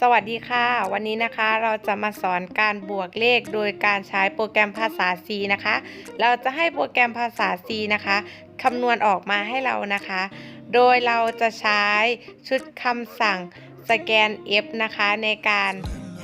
สวัสดีค่ะ วันนี้นะคะเราจะมาสอนการบวกเลขโดยการใช้โปรแกรมภาษา C นะคะ เราจะให้โปรแกรมภาษา C นะคะคำนวณออกมาให้เรานะคะ โดยเราจะใช้ชุดคำสั่งสแกน F นะคะในการ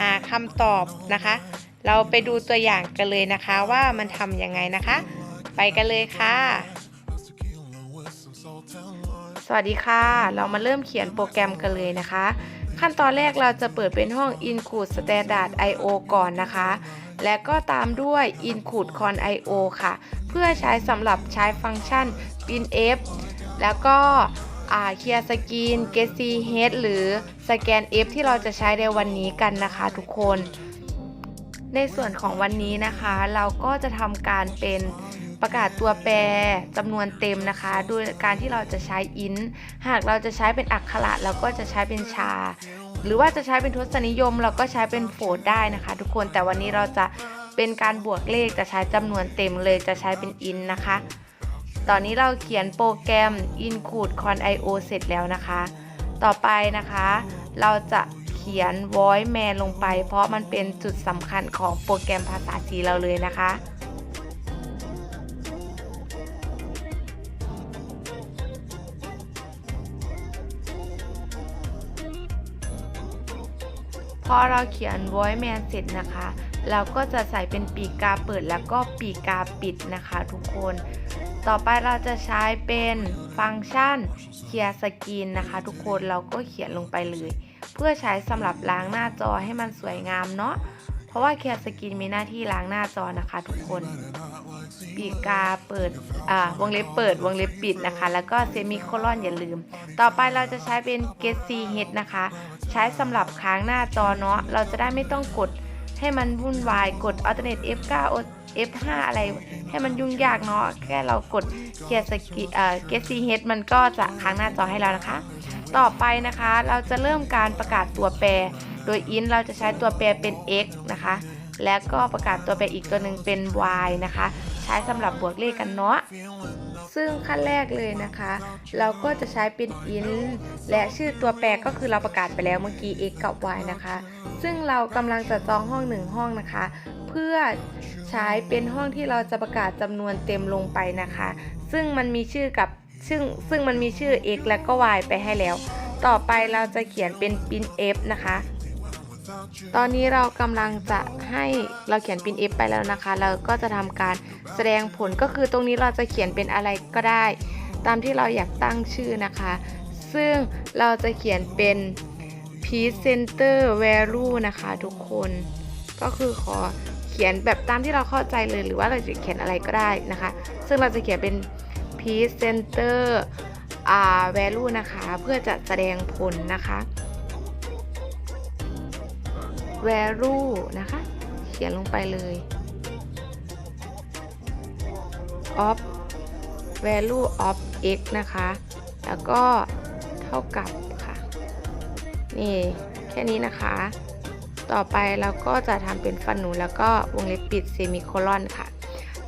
หาคำตอบนะคะ เราไปดูตัวอย่างกันเลยนะคะว่ามันทำยังไงนะคะ ไปกันเลยค่ะ สวัสดีค่ะ เรามาเริ่มเขียนโปรแกรมกันเลยนะคะ ขั้นตอนแรกเราจะเปิดเป็นห้อง include standard io ก่อนนะคะ และก็ตามด้วย include con io ค่ะ เพื่อใช้สำหรับใช้ฟังก์ชัน printf แล้วก็เคลียร์สกรีน get c head หรือสแกน f ที่เราจะใช้ในวันนี้กันนะคะทุกคน ในส่วนของวันนี้นะคะ เราก็จะทำการเป็น ประกาศตัวแปรจำนวนเต็มนะคะโดยการที่เราจะใช้ int หากเราจะใช้เป็นอักขระเราก็จะใช้เป็นชา หรือว่าจะใช้เป็นทศนิยม เราก็ใช้เป็นโฟดได้นะคะ ทุกคนแต่วันนี้เราจะเป็นการบวกเลขจะใช้จำนวนเต็มเลยจะใช้เป็น int นะคะ ตอนนี้เราเขียนโปรแกรม include con io เสร็จแล้วนะคะ ต่อไปนะคะ เราจะเขียน voice man ลงไป เพราะมันเป็นจุดสำคัญของโปรแกรมภาษา C เราเลยนะคะ พอเราเขียน voice man เสร็จนะคะ เราก็จะใส่เป็นปีกกาเปิดแล้วก็ปีกกาปิดนะคะทุกคน ต่อไปเราจะใช้เป็นฟังก์ชันเคลียร์สกรีนนะคะทุกคนเราก็เขียนลงไปเลย เพื่อใช้สำหรับล้างหน้าจอให้มันสวยงามเนาะ ราะว่าเคลียร์สกรีนมีหน้าที่ล้างหน้าจอนะคะทุกคน ปีกาเปิดอ่าวงเล็บเปิดวงเล็บปิดนะคะ แล้วก็เซมิโคลอนอย่าลืม ต่อไปเราจะใช้เป็น get c h นะคะ ใช้สำหรับค้างหน้าจอเนาะเราจะได้ไม่ต้องกดให้มันวุ่นวายกด alternate F9 F5 อะไร ให้มันยุ่งยากเนาะแค่เรากดเคียร์สกีเอ่อ get ch มันก็จะค้างหน้าจอให้เรานะคะ ต่อไปนะคะเราจะเริ่มการประกาศตัวแปร โดย int เราจะใช้ตัวแปรเป็น x นะคะ แล้วก็ประกาศตัวแปรอีกตัวหนึ่งเป็น y นะคะ ใช้สำหรับบวกเลขกันเนาะซึ่งขั้นแรกเลยนะคะ เราก็จะใช้เป็น int และชื่อตัวแปรก็คือเราประกาศไปแล้วเมื่อกี้ x กับ y นะคะ ซึ่งเรากำลังจะจองห้องหนึ่งห้องนะคะ เพื่อใช้เป็นห้องที่เราจะประกาศจำนวนเต็มลงไปนะคะ ซึ่งมันมีชื่อกับซึ่งซึ่งมันมีชื่อ x และก็ y ไปให้แล้ว ต่อไปเราจะเขียนเป็น printf นะคะ ตอนนี้เรากำลังจะให้เราเขียน printf ไปแล้วนะคะ เราก็จะทำการแสดงผลก็คือตรงนี้เราจะเขียนเป็นอะไรก็ได้ ตามที่เราอยากตั้งชื่อนะคะ ซึ่งเราจะเขียนเป็น presenter value นะคะทุกคนก็คือขอเขียนแบบตามที่เราเข้าใจเลยหรือว่าเราจะเขียนอะไรก็ได้นะคะ ซึ่งเราจะเขียนเป็น presenter value นะคะ เพื่อจะแสดงผลนะคะ value นะคะ เขียนลงไปเลย of value of x นะคะ แล้วก็เท่ากับค่ะ นี่แค่นี้นะคะ ต่อไปเราก็จะทำเป็นฟันหนูแล้วก็วงเล็บปิดเซมิโคลอนค่ะ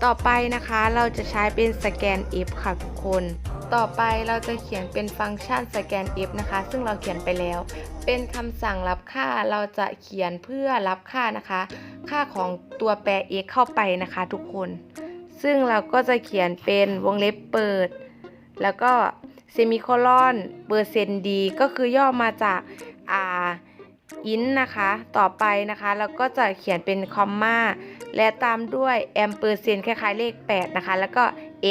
ต่อไปนะคะเราจะใช้เป็นสแกน f ค่ะทุกคน ต่อไปเราจะเขียนเป็นฟังก์ชันสแกน f นะคะ ซึ่งเราเขียนไปแล้ว เป็นคำสั่งรับค่าเราจะเขียนเพื่อรับค่านะคะ ค่าของตัวแปร x เข้าไปนะคะทุกคน ซึ่งเราก็จะเขียนเป็นวงเล็บเปิด แล้วก็เซมิโคลอนเปอร์เซนต์ดีก็คือย่อมาจากอ่าอินนะคะต่อไปนะคะเราก็จะเขียนเป็นคอมมาและตามด้วยแอมเปอร์เซนต์คล้ายๆเลข 8 นะคะ แล้วก็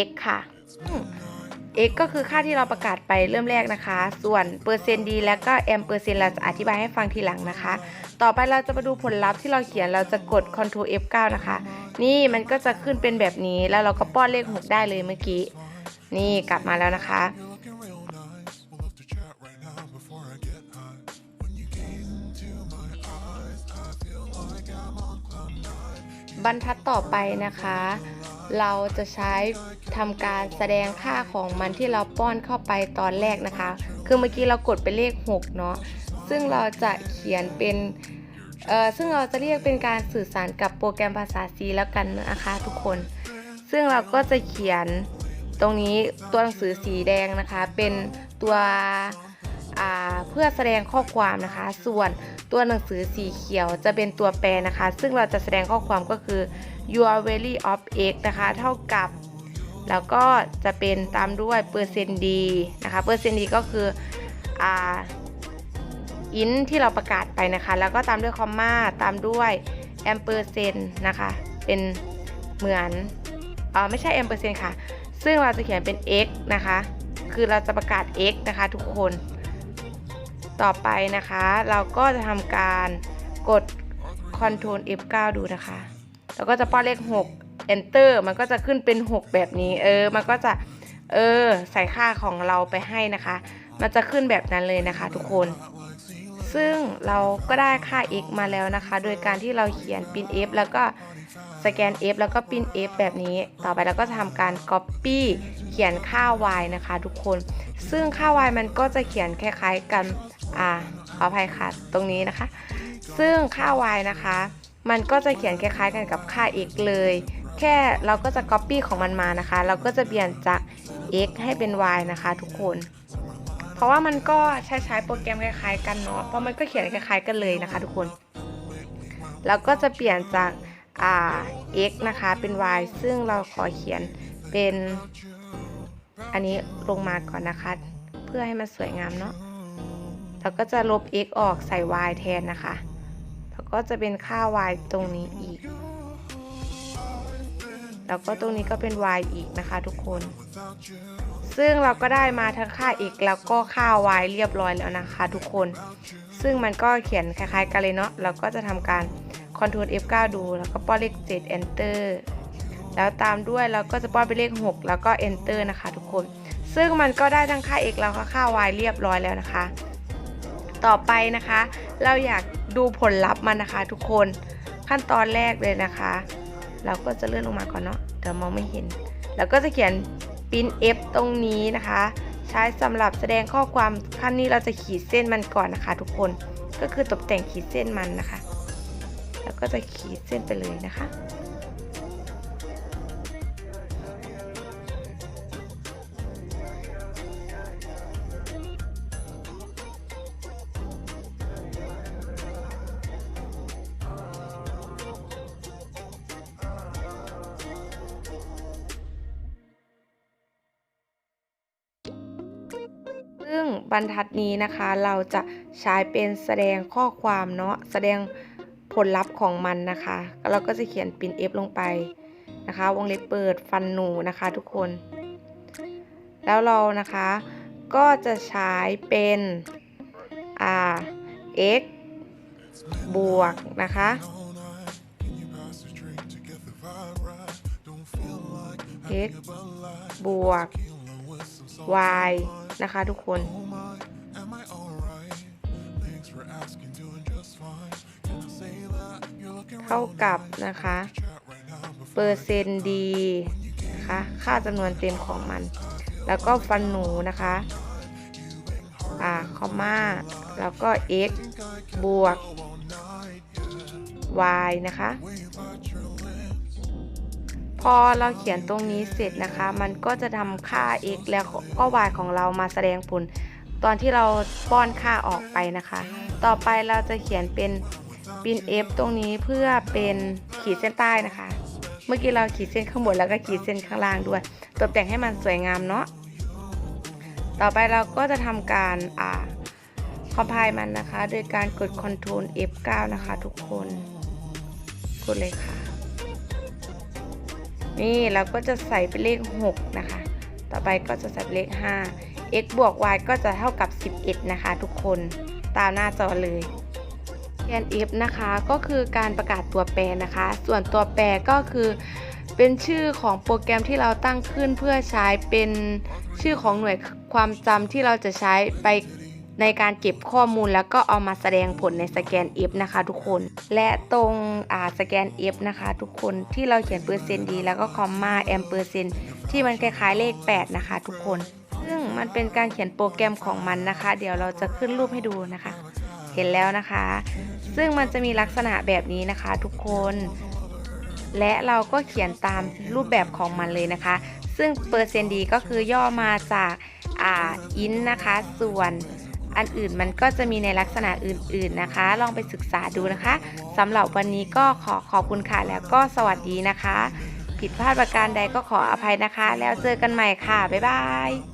x ค่ะ x ก็คือค่าที่เราประกาศไปเริ่มแรกนะคะ ส่วนเปอร์เซ็นต์ดีแล้วก็แอมเปอร์เซ็นต์เราจะอธิบายให้ฟังทีหลังนะคะ ต่อไปเราจะมาดูผลลัพธ์ที่เราเขียนเราจะกด Ctrl F9 นะคะ นี่มันก็จะขึ้นเป็นแบบนี้แล้วเราก็ป้อนเลข 6 ได้เลยเมื่อกี้ นี่กลับมาแล้วนะคะบรรทัดต่อไปนะคะ เราจะใช้ ทำการแสดงค่าของมันที่เราป้อนเข้าไปตอนแรกนะคะ คือเมื่อกี้เรากดไปเลข 6 เนาะ ซึ่งเราจะเขียนเป็นเออซึ่งเราจะเรียกเป็นการสื่อสารกับโปรแกรมภาษา C แล้วกันนะคะทุกคน ซึ่งเราก็จะเขียนตรงนี้ตัวหนังสือสีแดงนะคะ เป็นตัวเพื่อแสดงข้อความนะคะ ส่วนตัวหนังสือสีเขียวจะเป็นตัวแปรนะคะ ซึ่งเราจะแสดงข้อความก็คือ your value of x นะคะ เท่ากับ แล้วก็จะเป็นตามด้วยเปอร์เซ็นต์ดีนะคะเปอร์เซ็นต์ดีก็คืออ่าอินที่เราประกาศไปนะคะ แล้วก็ตามด้วยคอมมาตามด้วยแอมเปอร์เซนต์นะคะ เป็นเหมือนเออไม่ใช่แอมเปอร์เซนต์ค่ะ ซึ่งเราจะเขียนเป็น x นะคะ คือเราจะประกาศ x นะคะทุกคน ต่อไปนะคะ เราก็จะทำการกด Ctrl F9 ดูนะคะ แล้วก็จะป้อนเลข 6 Enter มันก็จะขึ้นเป็น 6 แบบนี้ เออ มันก็จะ เออ ใส่ค่าของเราไปให้นะคะ มันจะขึ้นแบบนั้นเลยนะคะ ทุกคน ซึ่งเราก็ได้ค่า x มาแล้วนะคะ โดยการที่เราเขียน pin f แล้วก็สแกน f แล้วก็ pin f แบบนี้ ต่อไปเราก็จะทำการ copy เขียนค่า y นะคะ ทุกคน ซึ่งค่า y มันก็จะเขียนคล้าย ๆ กัน อ่า ขออภัยค่ะ ตรงนี้นะคะ ซึ่งค่า y นะคะ มันก็จะเขียนคล้าย ๆ กันกับค่า x เลย แค่เราก็จะ copy ของมันมานะคะ เราก็จะเปลี่ยนจาก x ให้เป็น y นะคะทุกคน เพราะว่ามันก็ใช้ใช้โปรแกรมคล้ายๆกันเนาะเพราะมันก็เขียนคล้ายๆกันเลยนะคะทุกคนแล้วก็จะเปลี่ยนจากอ่า x นะคะเป็น y ซึ่งเราขอเขียนเป็นอันนี้ลงมาก่อนนะคะ เพื่อให้มันสวยงามเนาะแล้วก็จะลบ x ออกใส่ y แทนนะคะ แล้วก็จะเป็นค่า y ตรงนี้อีก แล้วก็ตรงนี้ก็เป็น y อีกนะคะทุกคน ซึ่งเราก็ได้มาทั้งค่า x แล้วก็ค่า y เรียบร้อยแล้วนะคะ ทุกคน ซึ่งมันก็เขียนคล้ายๆกันเลยเนาะ เราก็จะทำการ Ctrl F9 ดู แล้วก็ป้อนเลข7 Enter แล้วตามด้วยเราก็จะป้อนไปเลข 6 แล้วก็ Enter นะคะทุกคน ซึ่งมันก็ได้ทั้งค่า x แล้วก็ค่า y เรียบร้อยแล้วนะคะ ต่อไปนะคะ เราอยากดูผลลัพธ์มันนะคะทุกคน ขั้นตอนแรกเลยนะคะ เราก็จะเลื่อนลงมาก่อนเนาะเดี๋ยวมองไม่เห็น แล้วก็จะเขียนปิ้น f ตรงนี้นะคะ ใช้สำหรับแสดงข้อความขั้นนี้เราจะขีดเส้นมันก่อนนะคะ ทุกคนก็คือตกแต่งขีดเส้นมันนะคะ แล้วก็จะขีดเส้นไปเลยนะคะ ซึ่งบรรทัดนี้นะคะเราจะใช้เป็นแสดงข้อความเนาะแสดงผลลัพธ์ของมันนะคะเราก็จะเขียนปิน F ลงไปนะคะ วงเล็บเปิดฟันหนูนะคะทุกคน แล้วเรานะคะก็จะใช้เป็นอ่า x บวกนะคะเ x บวก y นะคะทุกคน เท่ากับนะคะ เปอร์เซ็นต์ดีนะคะ ค่าจำนวนเต็มของมัน แล้วก็ฟันหนูนะคะ อ่า คอมมา แล้วก็ x บวก y นะคะพ อเราเขียนตรงนี้เสร็จนะคะ มันก็จะทำค่า x แล้วก็ y ของเรามาแสดงผล ตอนที่เราป้อนค่าออกไปนะคะ ต่อไปเราจะเขียนเป็นปิน f ตรงนี้เพื่อเป็นขีดเส้นใต้นะคะ เมื่อกี้เราขีดเส้นข้างบนแล้วก็ขีดเส้นข้างล่างด้วย ตกแต่งให้มันสวยงามเนาะ ต่อไปเราก็จะทำการอ่าคอมไพล์มันนะคะ โดยการกด Ctrl F9 นะคะทุกคน กดเลยค่ะ นี่เราก็จะใส่เป็นเลข 6 นะคะ ต่อไปก็จะใส่เลข 5 x บวก y ก็จะเท่ากับ 11 นะคะ ทุกคนตามหน้าจอเลยแกน f นะคะก็คือการประกาศตัวแปรนะคะ ส่วนตัวแปรก็คือเป็นชื่อของโปรแกรมที่เราตั้งขึ้นเพื่อใช้เป็นชื่อของหน่วยความจำที่เราจะใช้ไป ในการเก็บข้อมูลแล้วก็เอามาแสดงผลในสแกน F นะคะทุกคน และตรงอ่าสแกน F นะคะทุกคนที่เราเขียนเปอร์เซ็นต์ดีแล้วก็คอมมาแอมเปอร์เซ็นต์ที่มันคล้ายๆเลข 8 นะคะทุกคน ซึ่งมันเป็นการเขียนโปรแกรมของมันนะคะ เดี๋ยวเราจะขึ้นรูปให้ดูนะคะ เห็นแล้วนะคะ ซึ่งมันจะมีลักษณะแบบนี้นะคะทุกคน และเราก็เขียนตามรูปแบบของมันเลยนะคะ ซึ่งเปอร์เซ็นต์ดีก็คือย่อมาจากอ่าอินนะคะ ส่วน อันอื่นมันก็จะมีในลักษณะอื่นๆนะคะ ลองไปศึกษาดูนะคะสำหรับวันนี้ก็ขอขอบคุณค่ะแล้วก็สวัสดีนะคะ ผิดพลาดประการใดก็ขออภัยนะคะ แล้วเจอกันใหม่ค่ะ บ๊ายบาย